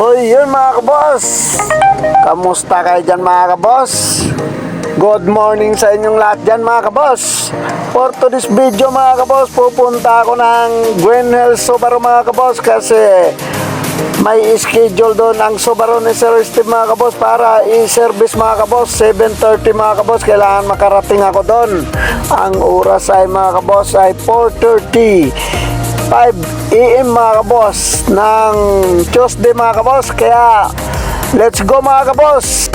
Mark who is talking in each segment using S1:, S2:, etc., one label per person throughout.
S1: So yun mga kabos Kamusta kayo dyan mga kabos Good morning sa inyong lahat dyan mga kabos For today's video mga kabos Pupunta ako ng Green Hills Subaru mga kabos Kasi may schedule doon ang Subaru ni Sir Steve mga kabos Para i-service mga kabos 7.30 mga kabos Kailangan makarating ako doon. Ang oras ay mga kabos ay 4.30 5 AM mga kabos ng Tuesday mga kabos. Kaya let's go mga kabos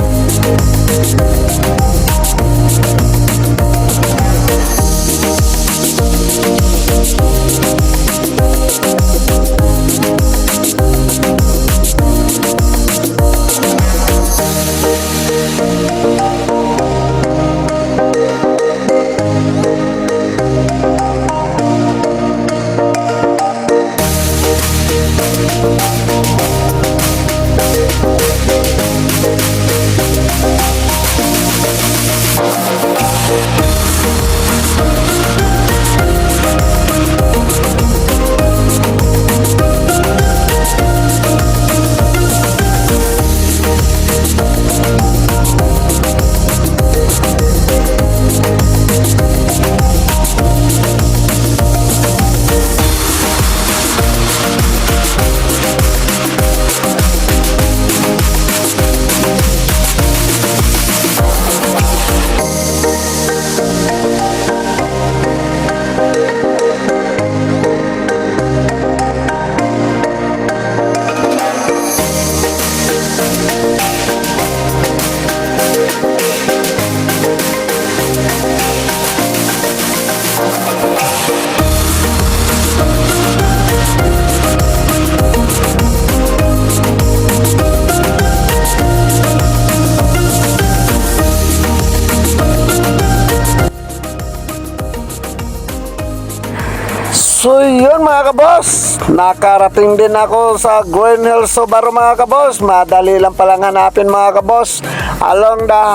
S1: So yun mga kabos, nakarating din ako sa Green Hills Subaru mga kabos. Madali lang palang hanapin mga kabos. Along the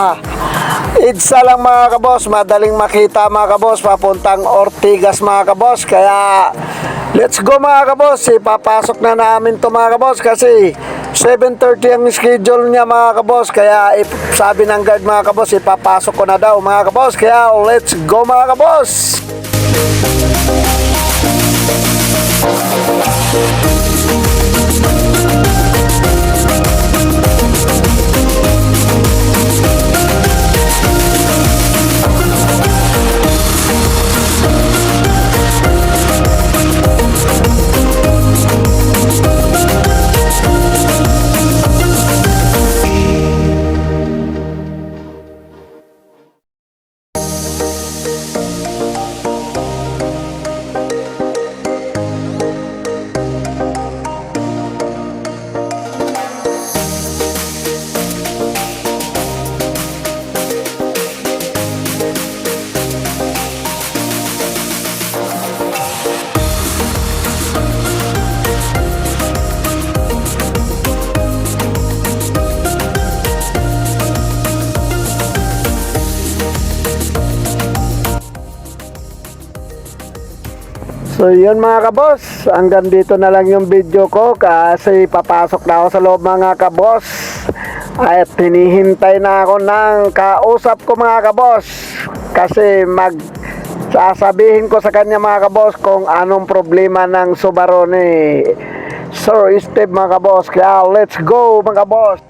S1: Idsa lang mga kabos, madaling makita mga kabos, papuntang Ortigas mga kabos. Kaya let's go mga kabos, ipapasok na namin to mga kabos kasi 7.30 ang schedule niya mga kabos. Kaya sabi ng guard mga kabos, ipapasok ko na daw mga kabos. Kaya let's go mga kabos. So yun mga kabos, hanggang dito na lang yung video ko kasi papasok na ako sa loob mga kabos at hinihintay na ako ng kausap ko mga kabos kasi mag sasabihin ko sa kanya mga kabos kung anong problema ng Subaru ni Sir Steve mga kabos kaya let's go mga kabos